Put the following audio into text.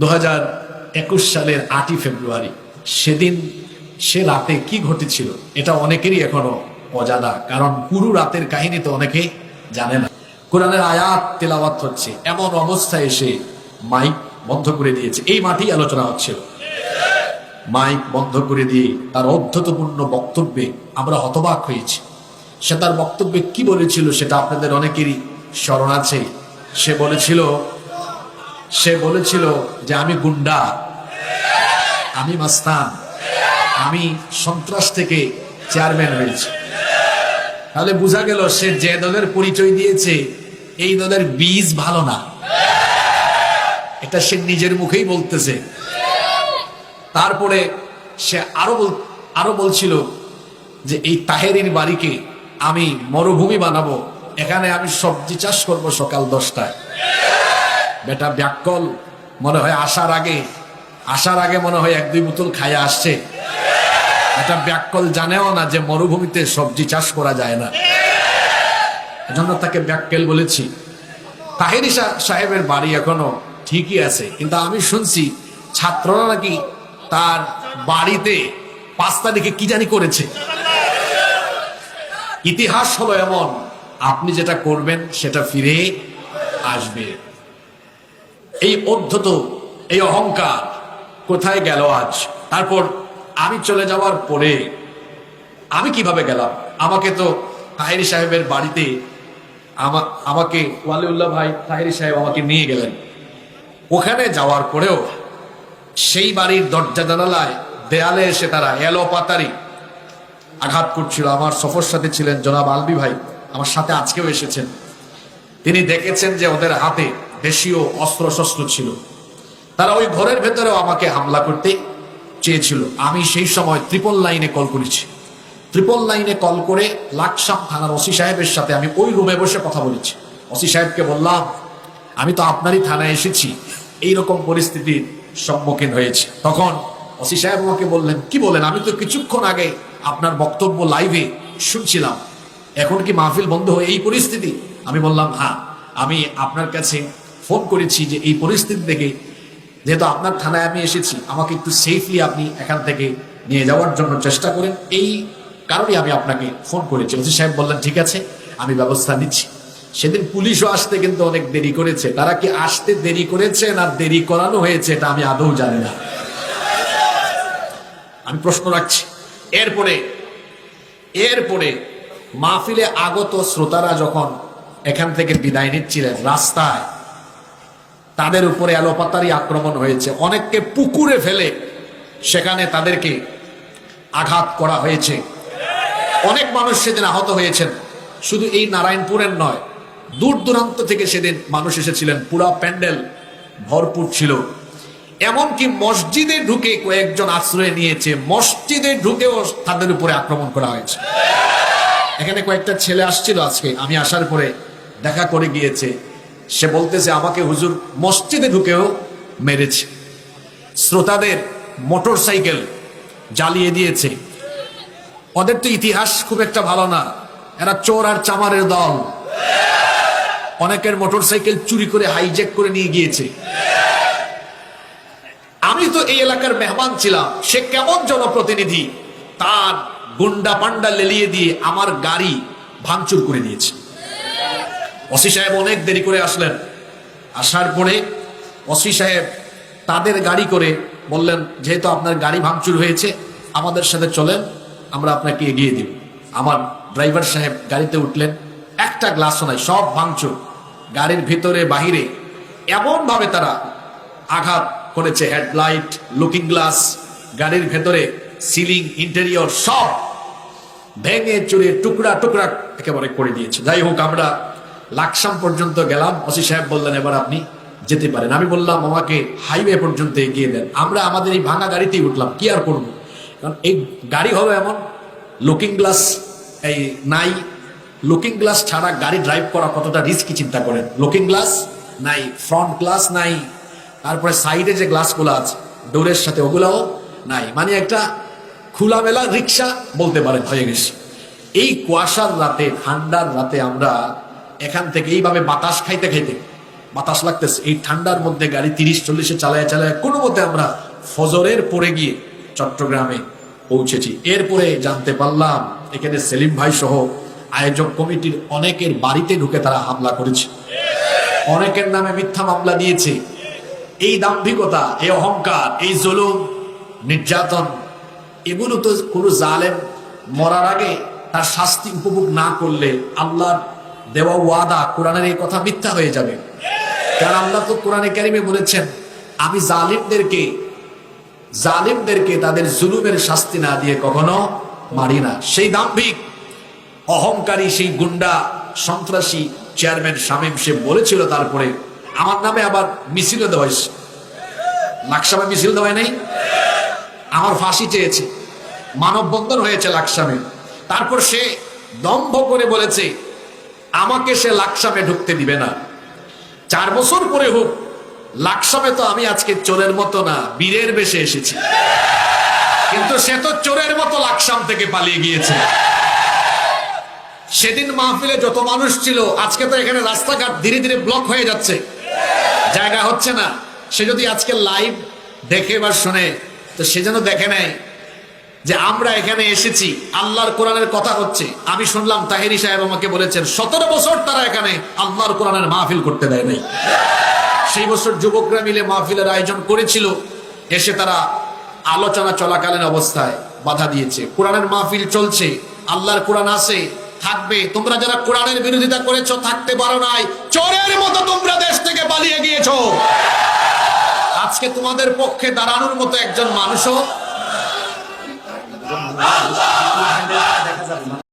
দু সালের আটই ফেব্রুয়ারি, সেদিন, সে রাতে কি ঘটেছিল এটা অনেকেরই এখনও অজানা, কারণ পুরো রাতের কাহিনী তো অনেকে জানে না। কোরআনের আয়াত তেলাওয়াত হচ্ছে, এমন অবস্থায় এসে মাইক বন্ধ করে দিয়েছে। এই মাঠেই আলোচনা হচ্ছিল মাইক বন্ধ করে দিয়ে তার অধ্যতপূর্ণ বক্তব্যে আমরা হতবাক হয়েছি। সে তার বক্তব্যে কি বলেছিল সেটা আপনাদের অনেকেরই স্মরণ আছে। সে বলেছিল সে বলেছিল যে আমি গুন্ডা, আমি মাস্তান, আমি সন্ত্রাস থেকে চেয়ারম্যান হয়েছি। তাহলে বোঝা গেল সে যে দলের পরিচয় দিয়েছে, এই দলের বীজ ভালো না। এটা সে নিজের মুখেই বলতেছে। তারপরে সে আরও আরও বলছিল যে এই তাহেরির বাড়িকে আমি মরুভূমি বানাবো, এখানে আমি সবজি চাষ করব সকাল দশটায়। বেটা ব্যাকল মনে হয় আসার আগে আসার আগে মনে হয় এক দুই বোতল খাইয়া আসছে। এটা ব্যাকল জানেও না যে মরুভূমিতে সবজি চাষ করা যায় না। এজন্য তাকে ব্যাককেল বলেছি। তাহেরি সাহেবের বাড়ি এখনও ঠিকই আছে, কিন্তু আমি শুনছি ছাত্ররা নাকি তার বাড়িতে পাঁচ তারিখে কি জানি করেছে। ইতিহাস হলো এমন, আপনি যেটা করবেন সেটা ফিরে আসবে। এই অধ্যত, এই অহংকার কোথায় গেল আজ? তারপর আমি চলে যাওয়ার পরে আমি কীভাবে গেলাম? আমাকে তো তাহেরি সাহেবের বাড়িতে আমা- আমাকে ওয়ালিউল্লাহ ভাই তাহেরি সাহেব আমাকে নিয়ে গেলেন। ওখানে যাওয়ার পরেও সেই বাড়ির দরজা জানালায় দেয়ালে এসে তারা এলো পাতারি। আঘাত করছিল। আমার সফর সাথে ছিলেন জনাব আলবি ভাই। আমার সাথে আজকেও এসেছেন। তিনি দেখেছেন যে ওদের হাতে দেশীয় অস্ত্র শস্ত্র ছিল। তারা ওই ঘরের ভেতরেও আমাকে হামলা করতে চেয়েছিল। আমি সেই সময় ত্রিপল লাইনে কল করেছি। ত্রিপল লাইনে কল করে লাকসাম থানার ওসি সাহেবের সাথে আমি ওই রুমে বসে কথা বলেছি। ওসি সাহেবকে বললাম, আমি তো আপনারই থানায় এসেছি। এই রকম পরিস্থিতির সম্মুখীন হয়েছে। তখন ওসি সাহেব আমাকে বললেন, কি বলেন? আমি তো কিছুক্ষণ আগে আপনার বক্তব্য লাইভে শুনছিলাম। এখন কি মাহফিল বন্ধ হয়ে এই পরিস্থিতি? আমি বললাম হ্যাঁ আমি আপনার কাছে ফোন করেছি যে এই পরিস্থিতি থেকে, যেহেতু আপনার থানায় আমি এসেছি, আমাকে একটু সেফলি আপনি এখান থেকে নিয়ে যাওয়ার জন্য চেষ্টা করেন। এই কারণে আমি আপনাকে ফোন করেছি। ওসি সাহেব বললেন, ঠিক আছে, আমি ব্যবস্থা নিচ্ছি। সেদিন পুলিশও আসতে কিন্তু অনেক দেরি করেছে। তারা কি আসতে দেরি করেছে না দেরি করানো হয়েছে, এটা আমি আদৌ জানি না। আমি প্রশ্ন রাখছি। এরপরে এরপরে মাহফিলে আগত শ্রোতারা যখন এখান থেকে বিদায় নিচ্ছিলেন, রাস্তায় তাদের উপরে এলোপাতারি আক্রমণ হয়েছে। অনেককে পুকুরে ফেলে সেখানে তাদেরকে আঘাত করা হয়েছে। অনেক মানুষ সেদিন আহত হয়েছেন। শুধু এই নারায়ণপুরের নয়, দূর দূরান্ত থেকে সেদিন মানুষ এসেছিলেন। পুরা প্যান্ডেল ভরপুর ছিল। এমনকি মসজিদে ঢুকে কয়েকজন আশ্রয় নিয়েছে। মসজিদে ঢুকেও তাদের উপরে আক্রমণ করা হয়েছে। এখানে কয়েকটা ছেলে আসছিল আজকে। আমি আসার পরে দেখা করে গিয়েছে। সে বলতেছে, আমাকে হুজুর মসজিদে ঢুকেও মেরেছে। শ্রোতাদের মোটর সাইকেল জ্বালিয়ে দিয়েছে। ওদের তো ইতিহাস খুব একটা ভালো না। এরা চোর আর চামারের দল। অনেকের মোটর সাইকেল চুরি করে হাইজ্যাক করে নিয়ে গিয়েছে। আমি তো এই এলাকার মেহমান ছিলাম। সে কেমন জনপ্রতিনিধি? তার গুন্ডা পান্ডা লেলিয়ে দিয়ে আমার গাড়ি ভাঙচুর করে দিয়েছে। ওসি সাহেব অনেক দেরি করে আসলেন। আসার পরে ওসি সাহেব তাদের গাড়ি করে বললেন, যেহেতু আপনার গাড়ি ভাঙচুর হয়েছে, আমাদের সাথে চলেন, আমরা আপনাকে এগিয়ে দিব। আমার ড্রাইভার সাহেব গাড়িতে উঠলেন, একটা গ্লাসও নাই, সব ভাঙচুর। গাড়ির ভিতরে, বাহিরে এমনভাবে তারা আঘাত করেছে, হেডলাইট, লুকিং গ্লাস, গাড়ির ভেতরে সিলিং, ইন্টেরিয়র সব ভেঙে চুরে টুকরা টুকরা একেবারে করে দিয়েছে। যাই হোক, আমরা লাকসাম পর্যন্ত গেলাম। ওসি সাহেব বললেন, এবার আপনি যেতে পারেন। আমি বললাম, আমাকে হাইওয়ে পর্যন্ত এগিয়ে দেন। আমরা আমাদের এই ভাঙা গাড়িতেই উঠলাম। কি আর করব? কারণ এই গাড়ি হবে এমন লুকিং গ্লাস এই নাই। লুকিং গ্লাস ছাড়া গাড়ি ড্রাইভ করা কতটা রিস্কি চিন্তা করেন? লুকিং গ্লাস নাই ফ্রন্ট গ্লাস নাই। তারপরে সাইডে যে গ্লাসগুলো আছে, ডোরের সাথে ওগুলাও নাই। মানে একটা খোলামেলা রিক্সা বলতে পারেন, হয়ে গেছে। এই কুয়াশার রাতে, ঠান্ডার রাতে আমরা এখান থেকে এইভাবে বাতাস খাইতে খাইতে, বাতাস লাগতেছে। এই ঠান্ডার মধ্যে গাড়ি তিরিশ, চল্লিশে চালায় চালায় কোনো মতে আমরা ফজরের পরে গিয়ে চট্টগ্রামে পৌঁছেছি। এরপরে জানতে পারলাম, এখানে সেলিম ভাই সহ আয়োজক কমিটির অনেকের বাড়িতে ঢুকে তারা হামলা করেছে। অনেকের নামে মিথ্যা মামলা দিয়েছে। এই দাম্ভিকতা, এই অহংকার, এই জুলুম, নির্যাতন, এগুলো তো কোনো জালেম মরার আগে তার শাস্তি উপভোগ না করলে আল্লাহর দেওয়া ওয়াদা, কোরআনের এই কথা মিথ্যা হয়ে যাবে। কারণ আল্লাহ তো কোরআনে কারিমে বলেছেন, আমি জালিমদেরকে জালিমদেরকে তাদের জুলুমের শাস্তি না দিয়ে কখনো মারি না। সেই দাম্ভিক, অহংকারী সেই গুন্ডা, সন্ত্রাসী চেয়ারম্যান শামীম সে বলেছিল তারপরে, আমার নামে আবার মিছিলে দেওয়া লাকসামে মিছিল দেওয়ায় নেই? আমার ফাঁসি চেয়েছে। মানববন্ধন হয়েছে লাকসামে। তারপর সে দম্ভ করে বলেছে আমাকে সে লাকসামে ঢুকতে দিবে না। চার বছর পরে হোক, লাকসামে তো আমি আজকে চোরের মতো না, বীরের বেশে এসেছি। কিন্তু সে তো চোরের মতো লাকসাম থেকে পালিয়ে গিয়েছে। সেদিন মাহফিলে যত মানুষ ছিল, আজকে তো এখানে রাস্তাঘাট ধীরে ধীরে ব্লক হয়ে যাচ্ছে। জায়গা হচ্ছে না। সে যদি আজকে লাইভ দেখে বা শুনে, তো সে যেন দেখে নেয় যে আমরা এখানে এসেছি, আল্লাহর কোরআনের কথা হচ্ছে। আমি শুনলাম তাহেরি সাহেব আমাকে বলেছেন, সতেরো বছর তারা এখানে আল্লাহর কোরআনের মাহফিল করতে দেয় নাই। সেই বছর যুবকরা মিলে মাহফিলের আয়োজন করেছিল। এসে তারা আলোচনা চলাকালীন অবস্থায় বাধা দিয়েছে। কোরআনের মাহফিল চলছে, আল্লাহর কোরআন আছে, থাকবে। তোমরা যারা কোরআনের বিরোধিতা করেছ, থাকতে পারো নাই। চোরের মতো তোমরা দেশ থেকে পালিয়ে গিয়েছো। আজকে তোমাদের পক্ষে দাঁড়ানোর মতো একজন মানুষও Allah.